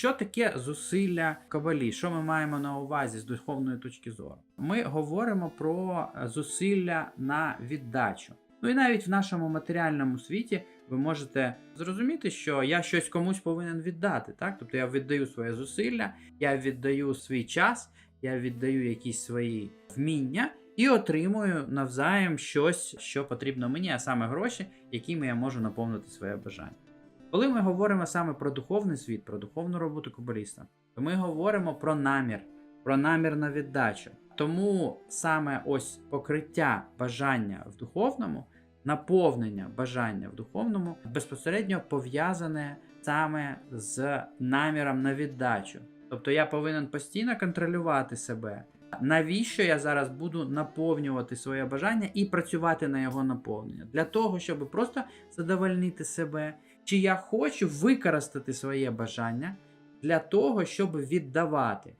Що таке зусилля кабалі? Що ми маємо на увазі з духовної точки зору? Ми говоримо про зусилля на віддачу. Ну і навіть в нашому матеріальному світі ви можете зрозуміти, що я щось комусь повинен віддати. Так? Тобто я віддаю своє зусилля, я віддаю свій час, я віддаю якісь свої вміння і отримую навзаєм щось, що потрібно мені, а саме гроші, якими я можу наповнити своє бажання. Коли ми говоримо саме про духовний світ, про духовну роботу кабаліста, то ми говоримо про намір, про намір на віддачу. Тому саме ось покриття бажання в духовному, наповнення бажання в духовному безпосередньо пов'язане саме з наміром на віддачу. Тобто я повинен постійно контролювати себе. Навіщо я зараз буду наповнювати своє бажання і працювати на його наповнення? Для того, щоб просто задовольнити себе, чи я хочу використати своє бажання для того, щоб віддавати.